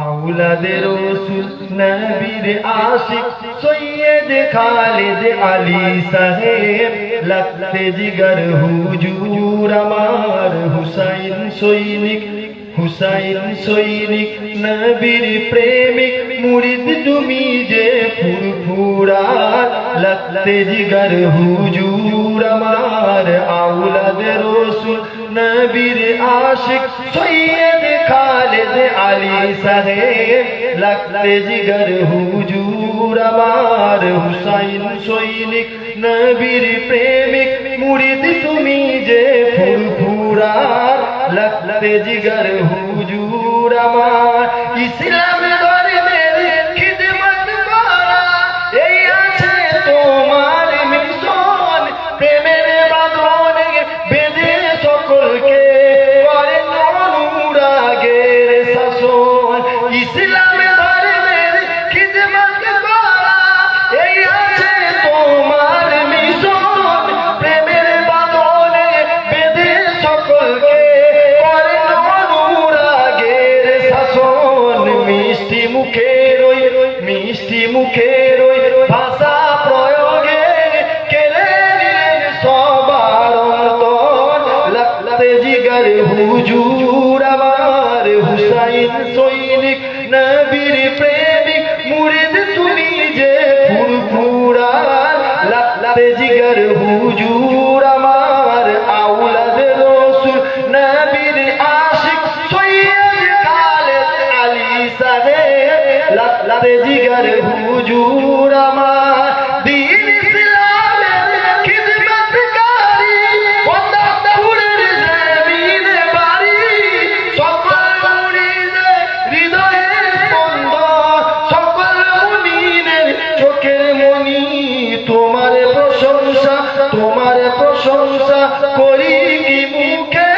আউলাদের রসুল নবীর আশিক, সৈয়দ খালিদ আলী সাহেব, লাগতে জিগর হুজুর আমার হুসাইন সৈনিক হুসাইন সৈনিক, নবীর প্রেমিক, মুরিদ তুমি যে ফুরফুরা লাগতে জিগর হুজুর আমার আউলাদের রসুল নবীর আশিক, সৈয়দ আলী সাহেব লাগতে জিগর হুজুর আমার হুসাইন সৈনিক নবীর প্রেমিক মুরিদ তুমি যে ফুরফুরা লাগতে জিগর হুজুর আমার ইসলাম ইসলাম ধর্মের খিদমত করা মিশন। প্রেমের বাঁধনে বেঁধে সকলকে করেন অনুরাগের শাসন। মিষ্টি মুখের ওই মিষ্টি মুখের ওই ভাষা প্রয়োগে কেড়ে নিলেন সবার অন্তর। লাগতে জিগার হুজুর আমার হুসাইন সৈনিক নবীর প্রেমিক, মুরিদ তুমি যে ফুরফুরা লাগতে জিগার হুজুর আমার আউলাদ রসুল, নবীর আশিক, সৈয়দ খালেদ আলী সাহেব লাগতে জিগার হুজুর আমার। তোমার প্রশংসা করি কি মুখে,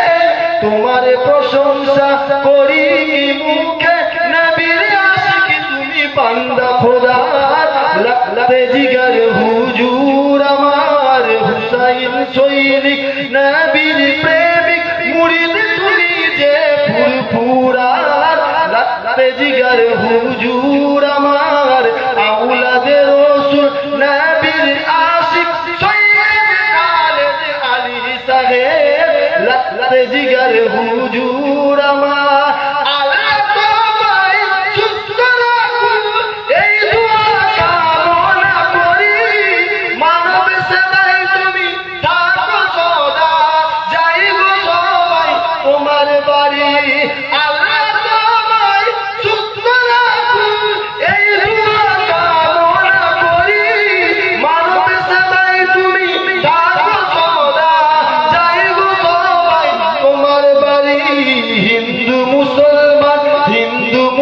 তোমার প্রশংসা করি কি মুখে। নবীর আশিক তুমি বান্দা খোদার লাগতে জিগার হুজুর আমার হুসাইন সৈনিক, নবীর প্রেমিক, মুরিদ তুমি যে ফুরফুরার লাগতে জিগার হুজুর আমার, আউলাদের রসুল, নবীর আশিক জিগার হুজুর আমার।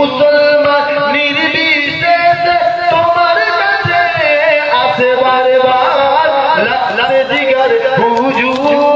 মুসলমান নির্বিশেষে তোমার কাছে আসে বারে বার লাগতে জিগার হুজুর।